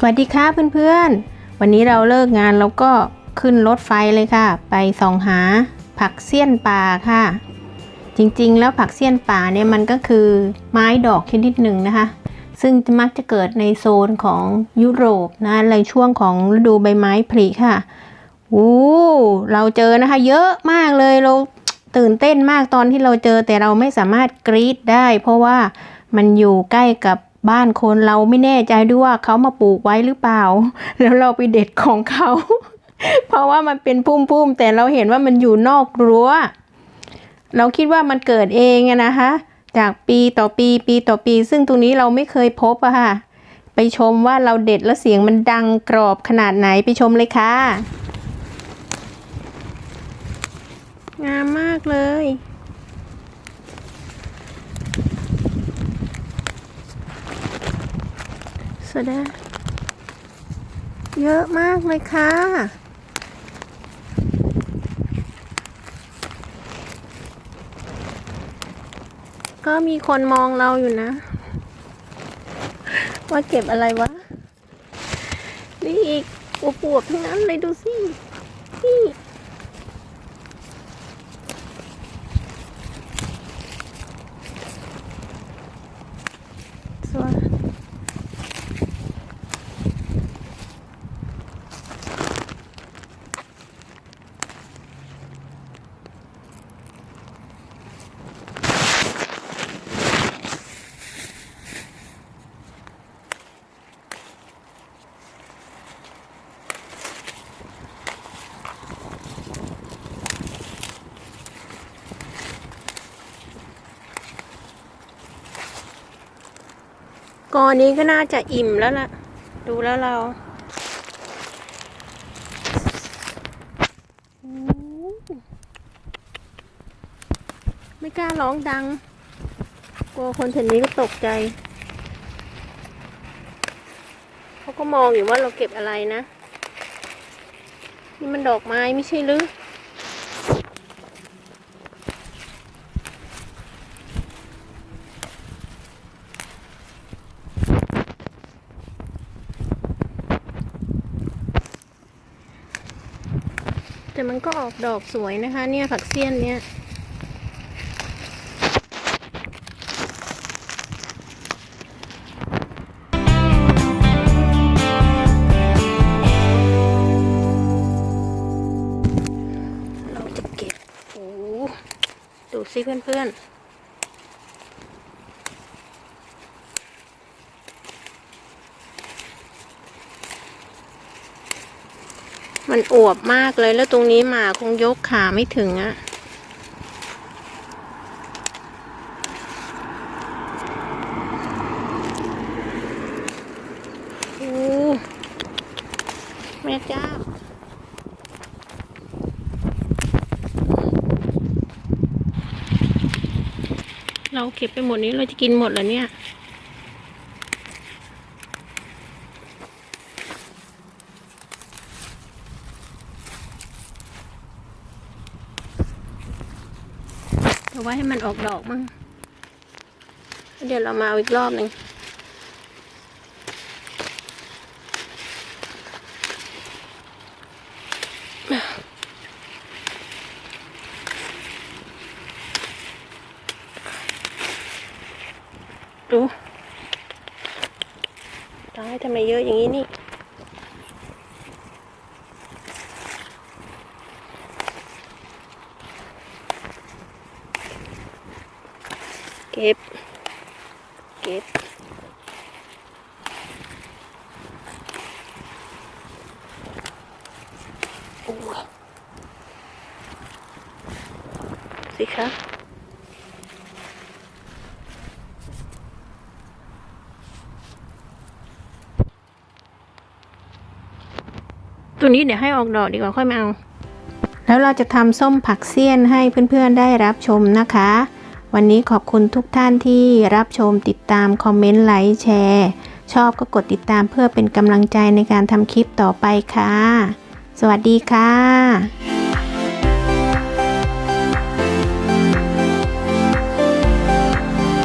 สวัสดีค่ะเพื่อนๆ วันนี้เราเลิกงานแล้วก็ขึ้นรถไฟเลยค่ะ ไปส่องหาผักเสี้ยนป่าค่ะ จริงๆ แล้วผักเสี้ยนป่าเนี่ยมันก็คือไม้ดอกชนิดหนึ่งนะคะ ซึ่งมักจะเกิดในโซนของยุโรปนะในช่วงของฤดูใบไม้ผลิค่ะโอ้เราเจอนะคะ เยอะมากเลยเราตื่นเต้นมากตอนที่เราเจอแต่เราไม่สามารถกรีดได้ เพราะว่ามันอยู่ใกล้กับ บ้านคนเราไม่แน่ใจด้วยว่าเขามาปลูกไว้หรือเปล่า แล้วเราไปเด็ดของเขา เพราะว่ามันเป็นพุ่มๆ แต่เราเห็นว่ามันอยู่นอกรั้ว เราคิดว่ามันเกิดเองนะคะ จากปีต่อปีปีต่อปี ซึ่งตรงนี้เราไม่เคยพบอะค่ะ ไปชมว่าเราเด็ดแล้วเสียงมันดังกรอบขนาดไหนไปชมเลยค่ะ งามมากเลย สวัสดีเยอะมากเลยค่ะ ก็มีคนมองเราอยู่นะ ว่าเก็บอะไรวะ นี่อีกอวบๆทั้งนั้นเลยดูสิ นี่ สวย ก่อนนี้ก็น่าจะอิ่มแล้วล่ะ ดูแล้วเราไม่กล้าร้องดัง กลัวคนแถวนี้ก็ตกใจ เขาก็มองอยู่ว่าเราเก็บอะไรนะ นี่มันดอกไม้ไม่ใช่หรือ แต่มันก็ออกดอกสวยนะคะ เนี่ยผักเสี้ยนเนี่ยเราจะเก็บโอ้ดูสิเพื่อนๆ มันอวบมากเลยแล้วตรงนี้หมาคงยกขาไม่ถึงอะโอ้แม่เจ้าเราเก็บไปหมดนี้เราจะกินหมดเหรอเนี่ย เอาไว้ให้มันออกดอกมั่งเดี๋ยวเรามาเอาอีกรอบหนึ่งดูตายทำไมเยอะอย่างนี้นี่ ก็บ เก็บ โอ้สิคะตัวนี้เดี๋ยวให้ออกดอกดีกว่าค่อยมาเอา แล้วเราจะทำส้มผักเสี้ยนให้เพื่อนๆได้รับชมนะคะ วันนี้ขอบคุณทุกท่านที่รับชมติดตาม คอมเมนต์ ไลค์ แชร์ ชอบก็กดติดตามเพื่อเป็นกำลังใจในการทำคลิปต่อไปค่ะ สวัสดีค่ะ